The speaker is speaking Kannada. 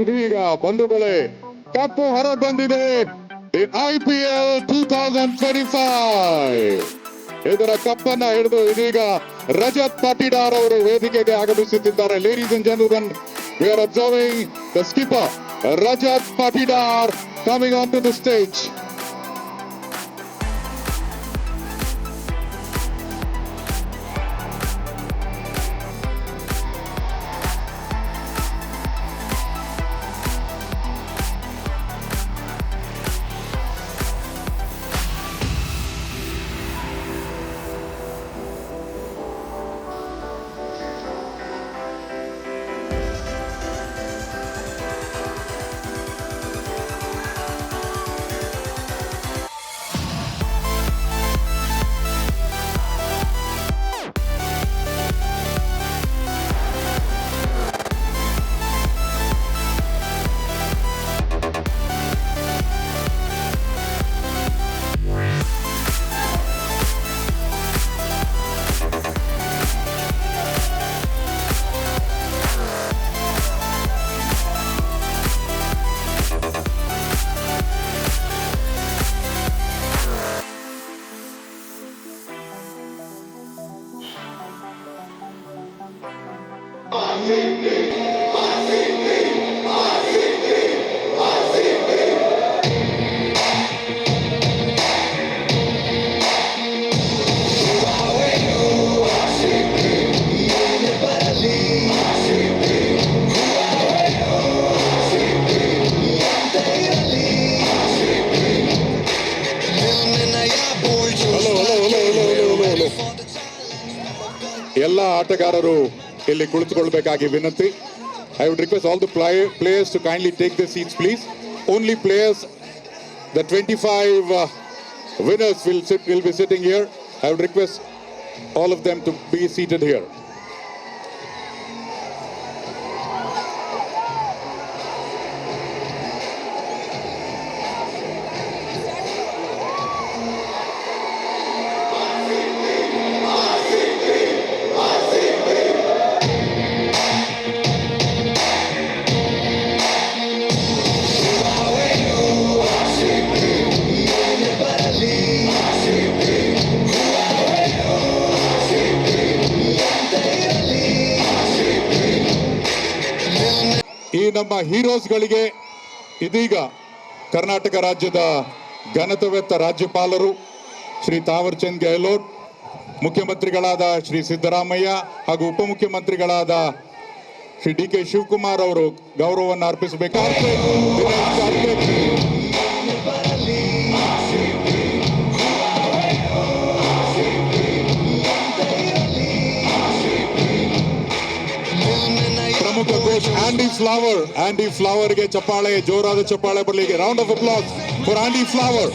ಇದೀಗ ಬಂಧುಗಳೇ, ಕಪ್ಪು ಹೊರ ಬಂದಿದೆ. I P L two thousand twenty five ಇದರ ಕಪ್ಪನ್ನ ಹಿಡಿದು ಇದೀಗ ರಜತ್ ಪಾಟೀದಾರ್ ಅವರು ವೇದಿಕೆಗೆ ಆಗಮಿಸುತ್ತಿದ್ದಾರೆ. Ladies and gentleman we are observing the skipper Rajat Patidar coming on to the stage ಎಲ್ಲ ಆಟಗಾರರು ಇಲ್ಲಿ ಕುಳಿತುಕೊಳ್ಬೇಕಾಗಿ ವಿನಂತಿ I would request all the players to kindly take the seats please only players the twenty five winners will sit will be sitting here I would request all of them to be seated here ನಮ್ಮ ಹೀರೋಸ್ಗಳಿಗೆ ಇದೀಗ ಕರ್ನಾಟಕ ರಾಜ್ಯದ ಘನತವೆತ್ತ ರಾಜ್ಯಪಾಲರು ಶ್ರೀ ತಾವರ್ಚಂದ್ ಗೆಹ್ಲೋಟ್, ಮುಖ್ಯಮಂತ್ರಿಗಳಾದ ಶ್ರೀ ಸಿದ್ದರಾಮಯ್ಯ ಹಾಗೂ ಉಪಮುಖ್ಯಮಂತ್ರಿಗಳಾದ ಶ್ರೀ ಡಿ ಕೆ ಶಿವಕುಮಾರ್ ಅವರು ಗೌರವವನ್ನು ಅರ್ಪಿಸಬೇಕಾಗಿ coach Andy Flower. Andy Flower के चपाले जोराद चपाले पर लेके round of applause for Andy Flower.